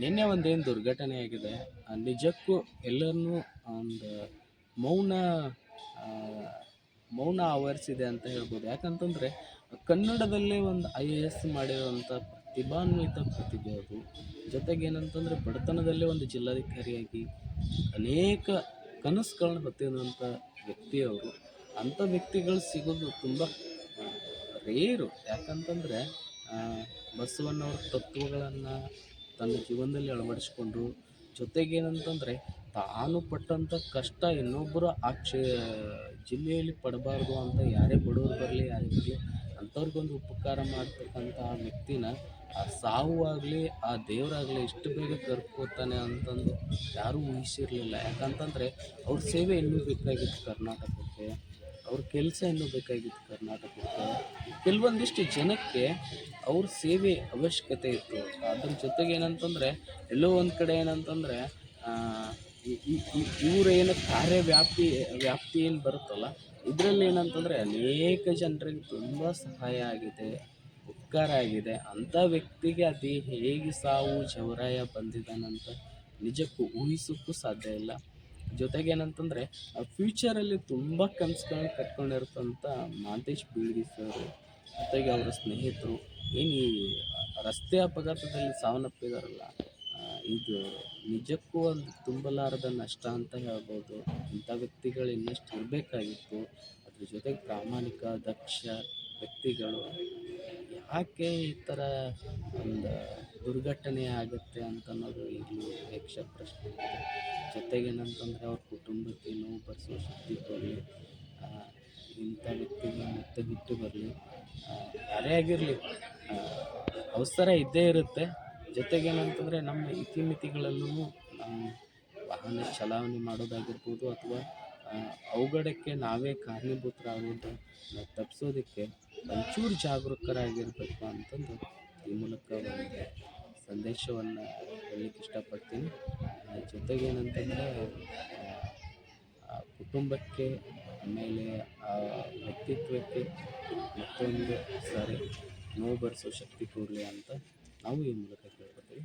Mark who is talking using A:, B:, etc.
A: ನಿನ್ನೆ ಒಂದೇನು ದುರ್ಘಟನೆ ಆಗಿದೆ ನಿಜಕ್ಕೂ ಎಲ್ಲರನ್ನೂ ಒಂದು ಮೌನ ಮೌನ ಆವರಿಸಿದೆ ಅಂತ ಹೇಳ್ಬೋದು. ಯಾಕಂತಂದರೆ, ಕನ್ನಡದಲ್ಲೇ ಒಂದು ಐ ಎ ಎಸ್ ಮಾಡಿರುವಂಥ ಪ್ರತಿಭಾನ್ವಿತ ಪ್ರತಿಭೆ ಅದು. ಜೊತೆಗೆ ಏನಂತಂದರೆ, ಬಡತನದಲ್ಲೇ ಒಂದು ಜಿಲ್ಲಾಧಿಕಾರಿಯಾಗಿ ಅನೇಕ ಕನಸುಗಳನ್ನ ಹೊತ್ತಿರುವಂಥ ವ್ಯಕ್ತಿ ಅವರು ಅಂಥ ವ್ಯಕ್ತಿಗಳು ಸಿಗೋದು ತುಂಬ ರೇರು. ಯಾಕಂತಂದರೆ ಬಸವಣ್ಣವ್ರ ತತ್ವಗಳನ್ನು ತನ್ನ ಜೀವನದಲ್ಲಿ ಅಳವಡಿಸ್ಕೊಂಡ್ರು. ಜೊತೆಗೆ ಏನಂತಂದರೆ ತಾನು ಪಟ್ಟಂಥ ಕಷ್ಟ ಇನ್ನೊಬ್ಬರು ಆ ಕ್ಷೇ, ಜಿಲ್ಲೆಯಲ್ಲಿ ಪಡಬಾರ್ದು ಅಂತ ಯಾರೇ ಬಡವರು ಬರಲಿ, ಯಾರೇ ಬರಲಿ, ಅಂಥವ್ರಿಗೊಂದು ಉಪಕಾರ ಮಾಡ್ತಕ್ಕಂಥ ಆ ವ್ಯಕ್ತಿನ ಆ ಸಾವು ಆಗಲಿ, ಆ ದೇವರಾಗಲಿ ಇಷ್ಟು ಬೇಗ ಕರ್ಕೋತಾನೆ ಅಂತಂದು ಯಾರೂ ಊಹಿಸಿರಲಿಲ್ಲ. ಯಾಕಂತಂದರೆ, ಅವ್ರ ಸೇವೆ ಇನ್ನೂ ಬೇಕಾಗಿತ್ತು ಕರ್ನಾಟಕಕ್ಕೆ. ಅವ್ರ ಕೆಲಸ ಇನ್ನೂ ಬೇಕಾಗಿತ್ತು ಕರ್ನಾಟಕಕ್ಕೆ. ಕೆಲವೊಂದಿಷ್ಟು ಜನಕ್ಕೆ ಅವ್ರ ಸೇವೆ ಅವಶ್ಯಕತೆ ಇತ್ತು. ಅದ್ರ ಜೊತೆಗೆ ಏನಂತಂದರೆ, ಎಲ್ಲೋ ಒಂದು ಕಡೆ ಏನಂತಂದರೆ ಇವ್ರ ಏನು ಕಾರ್ಯವ್ಯಾಪ್ತಿ ವ್ಯಾಪ್ತಿ ಏನು ಬರುತ್ತಲ್ಲ, ಇದರಲ್ಲಿ ಏನಂತಂದರೆ ಅನೇಕ ಜನರಿಗೆ ತುಂಬ ಸಹಾಯ ಆಗಿದೆ, ಉಪಕಾರ ಆಗಿದೆ. ಅಂಥ ವ್ಯಕ್ತಿಗೆ ಅದು ಹೇಗೆ ಸಾವು, ಜವರಾಯ ಬಂದಿದ್ದಾನಂತ ನಿಜಕ್ಕೂ ಊಹಿಸೋಕ್ಕೂ ಸಾಧ್ಯ ಇಲ್ಲ. ಜೊತೆಗೆ ಏನಂತಂದರೆ ಫ್ಯೂಚರಲ್ಲಿ ತುಂಬ ಕನಸುಗಳನ್ನ ಕಟ್ಕೊಂಡಿರ್ತಂಥ ಮಾಂತೇಶ್ ಬೀಳಿ ಸರ್, ಜೊತೆಗೆ ಅವರ ಸ್ನೇಹಿತರು, ಏನು ಈ ರಸ್ತೆ ಅಪಘಾತದಲ್ಲಿ ಸಾವನ್ನಪ್ಪಿದಾರಲ್ಲ ಇದು ನಿಜಕ್ಕೂ ಒಂದು ತುಂಬಲಾರದ ನಷ್ಟ ಅಂತ ಹೇಳ್ಬೋದು. ಇಂಥ ವ್ಯಕ್ತಿಗಳು ಇನ್ನಷ್ಟು ಇರಬೇಕಾಗಿತ್ತು. ಅದ್ರ ಜೊತೆಗೆ ಪ್ರಾಮಾಣಿಕ, ದಕ್ಷ ವ್ಯಕ್ತಿಗಳು, ಯಾಕೆ ಈ ಥರ ಒಂದು ದುರ್ಘಟನೆ ಆಗುತ್ತೆ ಅಂತ ಅನ್ನೋದು ಈಗಲೂ ಯಕ್ಷ ಪ್ರಶ್ನೆ. ಇದೆ ಜೊತೆಗೆ ಏನಂತಂದರೆ ಅವ್ರ ಕುಟುಂಬಕ್ಕೆ ನೋವು ಬರೆಸೋ ಶಕ್ತಿ ಕೊಡಲಿ ಇಂಥ ವ್ಯಕ್ತಿಗೆ ಮತ್ತೆ ಬಿಟ್ಟು ಬರಲಿ ಯಾರೇ ಆಗಿರಲಿ ಅವಸರ ಇದ್ದೇ ಇರುತ್ತೆ. ಜೊತೆಗೆ ಏನಂತಂದರೆ ನಮ್ಮ ಇತಿಮಿತಿಗಳಲ್ಲೂ ವಾಹನ ಚಲಾವಣೆ ಮಾಡೋದಾಗಿರ್ಬೋದು ಅಥವಾ ಅವಘಡಕ್ಕೆ ನಾವೇ ಕಾರಣೀಭೂತರಾಗೋದು ತಪ್ಪಿಸೋದಕ್ಕೆ ಒಂಚೂರು ಜಾಗರೂಕರಾಗಿರಬೇಕು ಅಂತಂದು ಈ ಮೂಲಕ ಒಂದು ಸಂದೇಶವನ್ನು ಹೇಳಲಿಕ್ಕೆ ಇಷ್ಟಪಡ್ತೀನಿ. ಜೊತೆಗೆ ಏನಂತಂದರೆ ಕುಟುಂಬಕ್ಕೆ ಆಮೇಲೆ ಆ, ವ್ಯಕ್ತಿತ್ವಕ್ಕೆ ಮತ್ತೊಂದು ಸಾರಿ ನೋವು ಬರೆಸೋ ಶಕ್ತಿ ಕೊಡಲಿ ಅಂತ ನಾವು ಈ ಮೂಲಕ ಕೇಳ್ಕೊತೀವಿ.